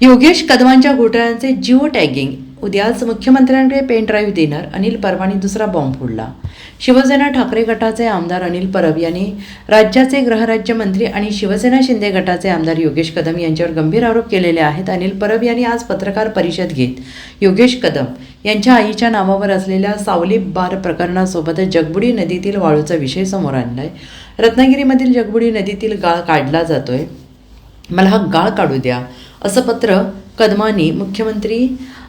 योगेश कदमांच्या घोटाळ्यांचे geo tagging. उद्याच मुख्यमंत्र्यांकडे पेन ड्राईव्ह देणार अनिल परवानी दुसरा बॉम्ब फोडला. शिवसेना ठाकरे गटाचे आमदार अनिल परब यांनी राज्याचे गृहराज्यमंत्री आणि शिवसेना शिंदे गटाचे आमदार योगेश कदम यांच्यावर गंभीर आरोप केलेले आहेत. अनिल परब यांनी आज पत्रकार परिषद घेत योगेश कदम यांच्या आईच्या नावावर असलेल्या सावली बार प्रकरणासोबतच जगबुडी नदीतील वाळूचा विषय समोर आणलाय. रत्नागिरीमधील जगबुडी नदीतील गाळ काढला जातोय. मला हा गाळ काढू द्या. असं पत्र कदमांनी मुख्यमंत्री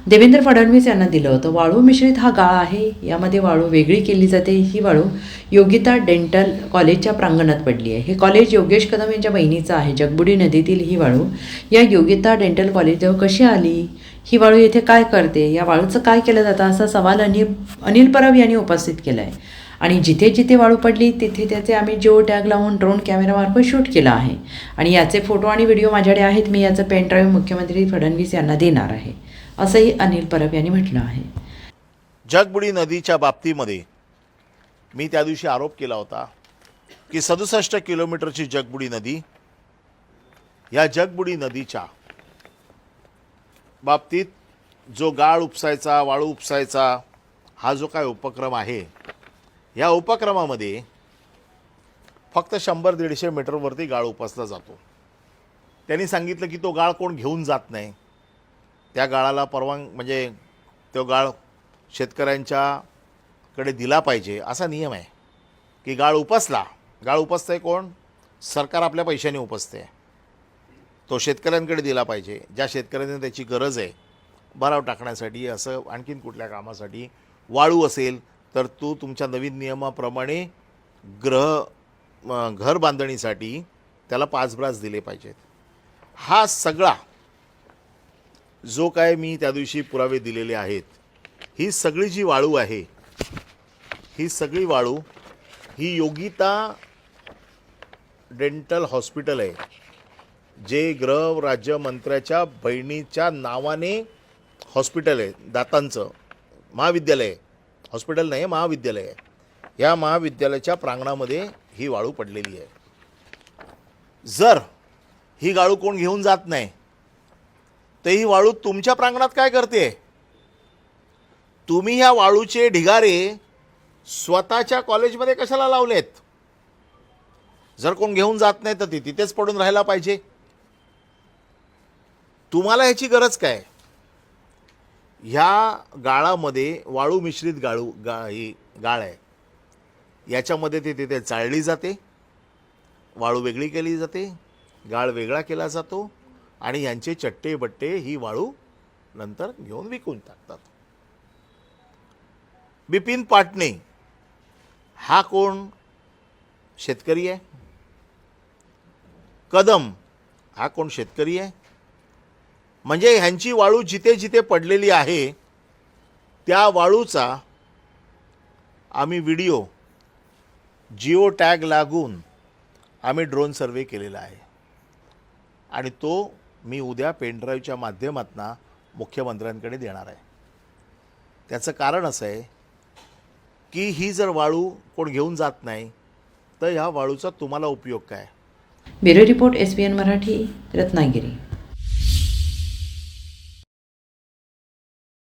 देवेंद्र फडणवीस यांना दिलं होतं. वाळू मिश्रित हा गाळ आहे. यामध्ये वाळू वेगळी केली जाते. ही वाळू योगिता डेंटल कॉलेजच्या प्रांगणात पडली आहे. हे कॉलेज योगेश कदम यांच्या बहिणीचं आहे. जगबुडी नदीतील ही वाळू. या योगिता डेंटल कॉलेजजवळ कशी आली? ही वाळू येथे काय करते? या वाळूचं काय केलं जातं? असा सवाल अनिल अनिल परब यांनी उपस्थित केला आहे आणि जिथे जिथे वाळू पडली तिथे त्याचे आम्ही जिओ टॅग लावून ड्रोन कॅमेरामार्फत शूट केला आहे. आणि याचे फोटो आणि व्हिडिओ माझ्याकडे आहेत मी याचं पेन ड्राईव्ह मुख्यमंत्री फडणवीस यांना देणार आहे. असंही अनिल परब यांनी म्हटलं आहे. जगबुडी नदीच्या बाबतीमध्ये मी त्या दिवशी आरोप केला होता की सदुसष्ट किलोमीटरची जगबुडी नदी या जगबुडी नदीच्या बाबतीत जो गाळ उपसायचा वाळू उपसायचा हा जो काय उपक्रम आहे या उपक्रमामध्ये फक्त शंभर दीडशे मीटरवरती गाळ उपसला जातो. त्यांनी सांगितलं की तो गाळ कोण घेऊन जात नाही. त्या गाळाला परवान म्हणजे तो गाळ शेतकऱ्यांच्याकडे दिला पाहिजे असा नियम आहे. की गाळ उपसला गाळ उपसतंय कोण? सरकार आपल्या पैशाने उपसते तो शेतकऱ्यांकडे दिला पाहिजे. ज्या शेतकऱ्यांना त्याची गरज आहे भराव टाकण्यासाठी असं आणखीन कुठल्या कामासाठी वाळू असेल तर तो तुमच्या नवीन नियमाप्रमाणे ग्रह घर बांधणीसाठी त्याला पाच ब्रास दिले पाहिजेत हा सगळा जो काय मी त्या दिवशी पुरावे दिलेले आहेत ही सगळी जी वाळू आहे ही सगळी वाळू ही योगिता डेंटल हॉस्पिटल आहे जे गृह राज्यमंत्र्याच्या बहिणीच्या नावाने हॉस्पिटल आहे दातांचं महाविद्यालय आहे. हॉस्पिटल नाही महाविद्यालय आहे. या महाविद्यालयाच्या प्रांगणामध्ये ही वाळू पडलेली आहे. जर ही गाळू कोण घेऊन जात नाही तर ही वाळू तुमच्या प्रांगणात काय करते? तुम्ही ह्या वाळूचे ढिगारे स्वतःच्या कॉलेजमध्ये कशाला लावलेत? जर कोण घेऊन जात नाही तर ती तिथेच पडून राहायला पाहिजे. तुम्हाला ह्याची गरज काय? ह्या गाळामध्ये वाळू मिश्रित गाळू गा ही गाळ आहे. याच्यामध्ये ते तिथे चाळली जाते वाळू वेगळी केली जाते गाळ वेगळा केला जातो आणि यांचे चट्टे बट्टे ही वाळू नंतर घेऊन विकून टाकतात. बिपिन पाटणे हा कोण? शेतकरी आहे. कदम हा कोण शेतकरी आहे? म्हणजे ह्यांची वाळू जिथे जिथे पडलेली आहे त्या वाळूचा आम्ही व्हिडिओ जिओ टॅग लागून आम्ही ड्रोन सर्वे केलेला आहे. आणि तो मी उद्या पेनड्राईव्हच्या माध्यमातून मुख्यमंत्र्यांकडे देणार आहे. त्याचं कारण असं आहे की ही जर वाळू कोण घेऊन जात नाही तर ह्या वाळूचा तुम्हाला उपयोग काय? Bureau report S B N Marathi Ratnagiri.